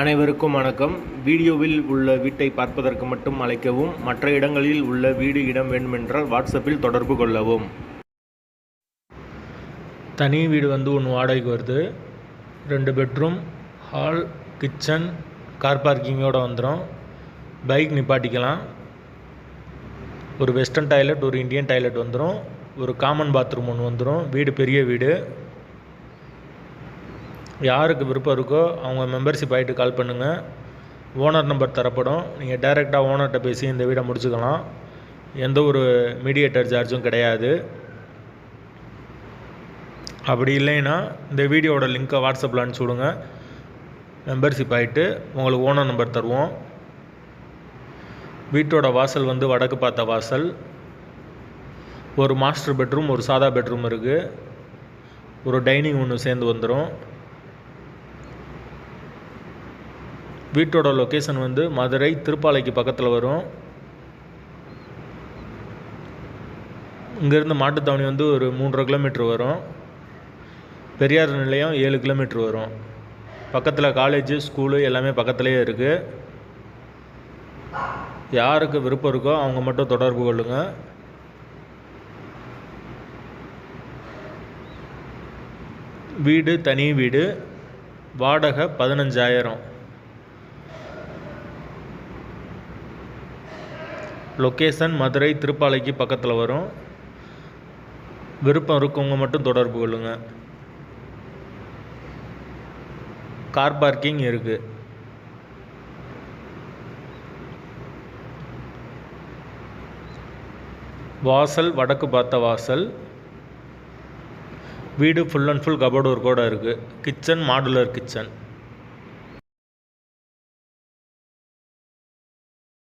அனைவருக்கும் வணக்கம். வீடியோவில் உள்ள வீட்டை பார்ப்பதற்கு மட்டும் அழைக்கவும் மற்ற இடங்களில் உள்ள வீடு இடம் வேண்டுமென்றால் வாட்ஸ்அப்பில் தொடர்பு கொள்ளவும். தனி வீடு வந்து ஒன்று வாடகைக்கு வருது. ரெண்டு பெட்ரூம் ஹால் கிச்சன் கார் பார்க்கிங்கோடு வந்துடும் பைக் நிப்பாட்டிக்கலாம். ஒரு வெஸ்டர்ன் டாய்லெட் ஒரு இந்தியன் டாய்லெட் வந்துடும் ஒரு காமன் பாத்ரூம் ஒன்று வந்துடும் வீடு பெரிய வீடு. யாருக்கு விருப்பம் இருக்கோ அவங்க மெம்பர்ஷிப் ஆகிட்டு கால் பண்ணுங்கள் ஓனர் நம்பர் தரப்படும். நீங்கள் டைரெக்டாக ஓனர்கிட்ட பேசி இந்த வீடை முடிச்சுக்கலாம். எந்த ஒரு மீடியேட்டர் சார்ஜும் கிடையாது. அப்படி இல்லைன்னா இந்த வீடியோவோட லிங்க்கை வாட்ஸ்அப்பில் அனுப்பிச்சி விடுங்க. மெம்பர்ஷிப் ஆகிட்டு உங்களுக்கு ஓனர் நம்பர் தருவோம். வீட்டோட வாசல் வந்து வடக்கு பார்த்த வாசல். ஒரு மாஸ்டர் பெட்ரூம் ஒரு சாதா பெட்ரூம் இருக்குது ஒரு டைனிங் ஒன்று சேர்ந்து வந்துடும் வீட்டோட லொக்கேஷன் வந்து மதுரை திருப்பாலைக்கு பக்கத்தில் வரும். இங்கேருந்து மாட்டுத்தாவணி வந்து ஒரு மூன்றரை கிலோமீட்ரு வரும். பெரியார் நிலையம் ஏழு கிலோமீட்ரு வரும். பக்கத்தில் காலேஜு ஸ்கூலு எல்லாமே பக்கத்துலேயே இருக்குது யாருக்கு விருப்பம் இருக்கோ அவங்க மட்டும் தொடர்பு கொள்ளுங்கள் வீடு தனி வீடு. வாடகை பதினஞ்சாயிரம். லொக்கேஷன் மதுரை திருப்பாலைக்கு பக்கத்தில் வரும். விருப்பம் இருக்கவங்க மட்டும் தொடர்பு கொள்ளுங்கள் கார் பார்க்கிங் இருக்குது வாசல் வடக்கு பார்த்த வாசல். வீடு ஃபுல் அண்ட் ஃபுல் கபோர்டு ஒர்க்கோடு இருக்குது கிச்சன் மாடுலர் கிச்சன்